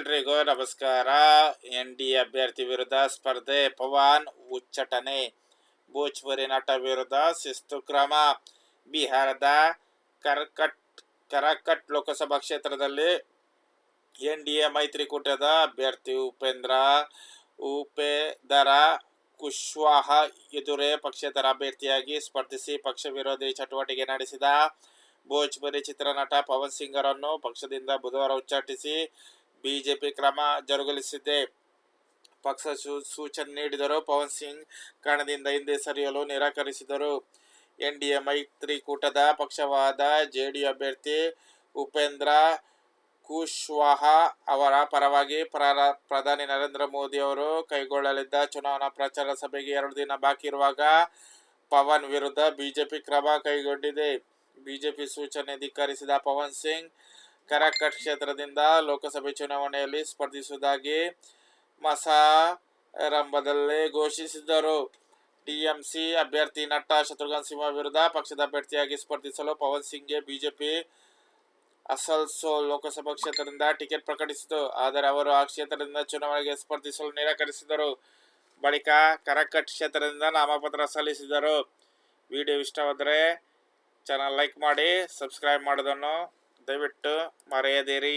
ಎಲ್ರಿಗೂ ನಮಸ್ಕಾರ. N D ಅಭ್ಯರ್ಥಿ ವಿರುದ್ಧ ಸ್ಪರ್ಧೆ, ಪವನ್ ಉಚ್ಚಟನೆ ಭೋಜ್ಪುರಿ ನಟ ವಿರುದ್ಧ ಶಿಸ್ತು ಕ್ರಮ. ಬಿಹಾರದ ಕರ್ಕಟ್, ಕರಕಟ್ ಲೋಕಸಭಾ ಕ್ಷೇತ್ರದಲ್ಲಿ ಎನ್ ಡಿ ಎ ಮೈತ್ರಿಕೂಟದ ಅಭ್ಯರ್ಥಿ ಉಪೇಂದ್ರ, ಉಪೇದರ ಕುಶ್ವಾಹ ಎದುರೇ ಪಕ್ಷೇತರ ಅಭ್ಯರ್ಥಿಯಾಗಿ ಸ್ಪರ್ಧಿಸಿ ಪಕ್ಷ ವಿರೋಧಿ ಚಟುವಟಿಕೆ ನಡೆಸಿದ ಭೋಜ್ಪುರಿ ಚಿತ್ರನಟ ಪವನ್ ಸಿಂಗರನ್ನು ಪಕ್ಷದಿಂದ ಬುಧವಾರ ಉಚ್ಚಾಟಿಸಿ ಬಿಜೆಪಿ ಕ್ರಮ ಜರುಗಲಿಸಿದೆ. ಪಕ್ಷ ಸೂಚನೆ ನೀಡಿದರು ಪವನ್ ಸಿಂಗ್ ಕಣದಿಂದ ಹಿಂದೆ ಸರಿಯಲು ನಿರಾಕರಿಸಿದರು. ಎನ್ಡಿಎ ಮೈತ್ರಿಕೂಟದ ಪಕ್ಷವಾದ ಜೆಡಿಯು ಅಭ್ಯರ್ಥಿ ಉಪೇಂದ್ರ ಕುಶ್ವಾಹ ಅವರ ಪರವಾಗಿ ಪ್ರಧಾನಿ ನರೇಂದ್ರ ಮೋದಿ ಅವರು ಕೈಗೊಳ್ಳಲಿದ್ದ ಚುನಾವಣಾ ಪ್ರಚಾರ ಸಭೆಗೆ ಎರಡು ದಿನ ಬಾಕಿ ಇರುವಾಗ ಪವನ್ ವಿರುದ್ಧ ಬಿಜೆಪಿ ಕ್ರಮ ಕೈಗೊಂಡಿದೆ. ಬಿಜೆಪಿ ಸೂಚನೆ ಧಿಕ್ಕರಿಸಿದ ಪವನ್ ಸಿಂಗ್ ಕರಕಟ್ ಕ್ಷೇತ್ರದಿಂದ ಲೋಕಸಭೆ ಚುನಾವಣೆಯಲ್ಲಿ ಸ್ಪರ್ಧಿಸುವುದಾಗಿ ಮಸಾರಂಭದಲ್ಲೇ ಘೋಷಿಸಿದ್ದರು. ಟಿಎಂಸಿ ಅಭ್ಯರ್ಥಿ ನಟ ಶತ್ರುಘ್ನ ಸಿಂಹ ವಿರುದ್ಧ ಪಕ್ಷದ ಅಭ್ಯರ್ಥಿಯಾಗಿ ಸ್ಪರ್ಧಿಸಲು ಪವನ್ ಸಿಂಗ್ಗೆ ಬಿಜೆಪಿ ಅಸಲ್ಸೋಲ್ ಲೋಕಸಭಾ ಕ್ಷೇತ್ರದಿಂದ ಟಿಕೆಟ್ ಪ್ರಕಟಿಸಿತು. ಆದರೆ ಅವರು ಆ ಕ್ಷೇತ್ರದಿಂದ ಚುನಾವಣೆಗೆ ಸ್ಪರ್ಧಿಸಲು ನಿರಾಕರಿಸಿದರು ಬಳಿಕ ಕರಕಟ್ ಕ್ಷೇತ್ರದಿಂದ ನಾಮಪತ್ರ ಸಲ್ಲಿಸಿದರು ವಿಡಿಯೋ ಇಷ್ಟವಾದರೆ ಚಾನಲ್ ಲೈಕ್ ಮಾಡಿ, ಸಬ್ಸ್ಕ್ರೈಬ್ ಮಾಡೋದನ್ನು ദയവിട്ട് മറയാതേറി